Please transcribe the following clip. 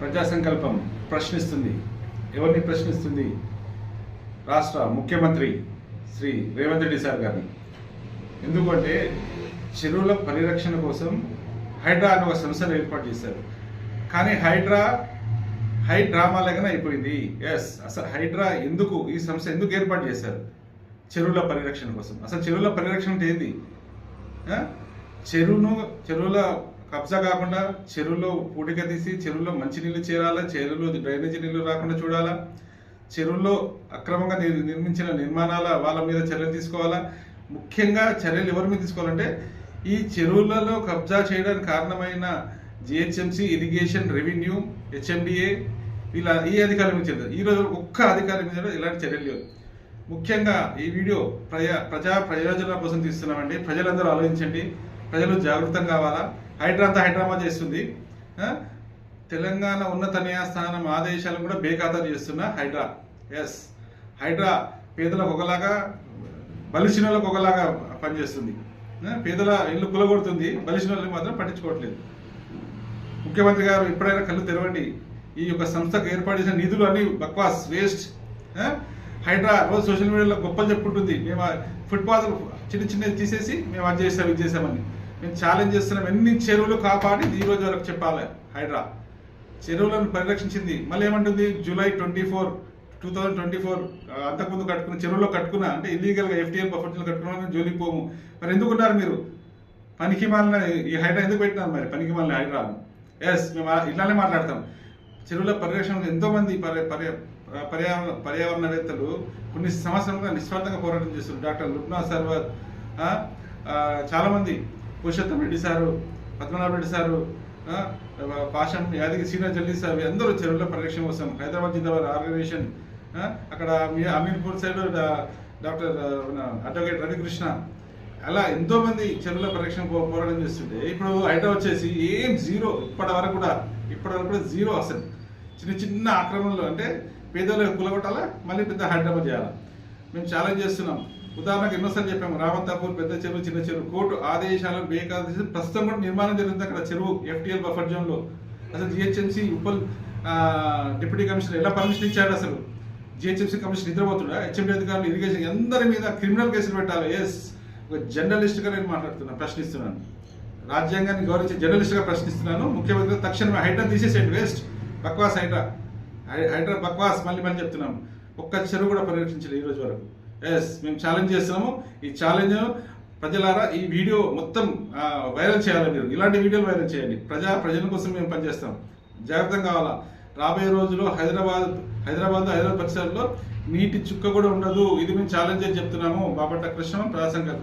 ప్రజా సంకల్పం ప్రశ్నిస్తుంది. ఎవరిని ప్రశ్నిస్తుంది? రాష్ట్ర ముఖ్యమంత్రి శ్రీ రేవంత్ రెడ్డి సార్ గారిని. ఎందుకంటే చెరువుల పరిరక్షణ కోసం హైడ్రా అనే ఒక సంస్థను ఏర్పాటు చేశారు. కానీ హైడ్రా హై డ్రామా లాగానే అయిపోయింది. ఎస్ అసలు హైడ్రా ఎందుకు ఈ సంస్థ ఎందుకు ఏర్పాటు చేశారు? చెరువుల పరిరక్షణ కోసం. అసలు చెరువుల పరిరక్షణ అంటే ఏంది? చెరువును చెరువుల కబ్జా కాకుండా చెరువులో పూటిక తీసి చెరువులో మంచినీళ్ళు చేరాలా? చెరువులో డ్రైనేజీ నీళ్ళు రాకుండా చూడాలా? చెరువుల్లో అక్రమంగా నిర్మించిన నిర్మాణాల వాళ్ళ మీద చర్యలు తీసుకోవాలా? ముఖ్యంగా చర్యలు ఎవరి మీద తీసుకోవాలంటే ఈ చెరువులలో కబ్జా చేయడానికి కారణమైన జిహెచ్ఎంసి ఇరిగేషన్ రెవెన్యూ హెచ్ఎండిఏ వీళ్ళ ఈ అధికారుల మీద చర్యలు. ఈ రోజు ఒక్క అధికారి మీద ఇలాంటి చర్యలు లేవు. ముఖ్యంగా ఈ వీడియో ప్రజా ప్రజా ప్రయోజనాల కోసం తీస్తున్నామండి. ప్రజలందరూ ఆలోచించండి. ప్రజలు జాగృతం కావాలా? హైడ్రా అంతా హైడ్రామా చేస్తుంది. తెలంగాణ ఉన్నత న్యాయస్థానం ఆదేశాలను కూడా బేఖాతరు చేస్తున్న హైడ్రా. ఎస్ హైడ్రా పేదలకు ఒకలాగా బలిసినలకు ఒకలాగా పనిచేస్తుంది. పేదల ఇల్లు కులగొడుతుంది. బలిసిన వాళ్ళని మాత్రం పట్టించుకోవట్లేదు. ముఖ్యమంత్రి గారు ఎప్పుడైనా కళ్ళు తెరవండి. ఈ యొక్క సంస్థకు ఏర్పాటు చేసిన నిధులు అన్ని బక్వాస్ వేస్ట్. హైడ్రా రోజు సోషల్ మీడియాలో గొప్పలు చెప్పుకుంటుంది. మేము ఫుట్పాత్ చిన్న చిన్నది తీసేసి మేము అది చేసాం ఇది చేసామని మేము ఛాలెంజ్ చేస్తున్నాం ఎన్ని చెరువులు కాపాడి ఈ రోజు వరకు చెప్పాలి. హైడ్రా. చెరువులను పరిరక్షించింది. మళ్ళీ ఏమంటుంది? July twenty four two thousand twenty four అంతకుముందు కట్టుకున్న చెరువులో కట్టుకున్న అంటే ఇల్లీగల్గా ఎఫ్టీఎల్ బఫర్ కట్టుకున్న జోలికి పోము. మరి ఎందుకున్నారు మీరు? పనికి మాలిన ఈ హైడ్రా ఎందుకు పెట్టినారు మరి? పనికి మాలిన హైడ్రాను ఎస్ మేము ఇట్లానే మాట్లాడతాం. చెరువుల పరిరక్షణ ఎంతోమంది పర్య పర్య పర్యావరణ పర్యావరణవేత్తలు కొన్ని సంవత్సరాలుగా నిస్వార్థంగా పోరాటం చేస్తున్నారు. డాక్టర్ లుబ్నా సర్వర్ చాలామంది. Purushottam Reddy sir Padmanabha Reddy sir Pasham Yadagiri Srinath Jalli sir అందరూ చెరువుల పరిరక్షణ కోసం. హైదరాబాద్ జిందాబాద్ ఆర్గనైజేషన్ అక్కడ మీ Ameerpur side doctor advocate Ravikrishna. అలా ఎంతోమంది చెరువులో చెరువుల పరిరక్షణ పోరాటం చేస్తుంటే ఇప్పుడు హైదరాబాద్ వచ్చేసి ఏం జీరో ఇప్పటి వరకు కూడా ఇప్పటి వరకు కూడా జీరో అసలు. చిన్న చిన్న ఆక్రమణలు అంటే పేదలకు కులగొట్టాలా? మళ్ళీ పెద్ద హైదరాబాద్ చేయాలా? మేము ఛాలెంజ్ చేస్తున్నాం. ఉదాహరణకు ఎన్నోసార్లు చెప్పాము రామంతాపూర్ పెద్ద చెరువు చిన్న చెరువు కోర్టు ఆదేశాలను బేకాదేశం ప్రస్తుతం కూడా నిర్మాణం జరుగుతుంది అక్కడ చెరువు ఎఫ్టీఎల్ బఫర్ జోన్లో అసలు జిహెచ్ఎంసీ ఉప్పల్ డిప్యూటీ కమిషనర్ ఎలా పర్మిషన్ ఇచ్చాడు అసలు? జిహెచ్ఎంసీ కమిషన్ నిద్రపోతుడా? హెచ్ఎండి అధికారులు ఇరిగేషన్ అందరి మీద క్రిమినల్ కేసులు పెట్టాలి. ఎస్ ఒక జర్నలిస్ట్గా నేను మాట్లాడుతున్నా ప్రశ్నిస్తున్నాను. రాజ్యాంగాన్ని గౌరవించే జర్నలిస్ట్గా ప్రశ్నిస్తున్నాను. ముఖ్యమంత్రి తక్షణమే హైడ్రా తీసేసేయండి వేస్ట్. బక్వాస్ హైడ్రా. హై- హైడ్రా బక్వాస్ మళ్ళీ మళ్ళీ చెప్తున్నాం ఒక్క చెరువు కూడా పరిరక్షించలేదు ఈ రోజు వరకు. ఎస్ మేము ఛాలెంజ్ చేస్తున్నాము. ఈ ఛాలెంజ్ ప్రజలారా ఈ వీడియో మొత్తం వైరల్ చేయాలి మీరు. ఇలాంటి వీడియోలు వైరల్ చేయండి. ప్రజా ప్రజల కోసం మేము పనిచేస్తాం. జాగ్రత్తగా కావాలా? రాబోయే రోజుల్లో హైదరాబాద్ హైదరాబాద్ హైదరాబాద్ పరిసరాల్లో నీటి చుక్క కూడా ఉండదు. ఇది మేము ఛాలెంజ్ అని చెప్తున్నాము. బాపట్ల కృష్ణ ప్రజా సంకల్పం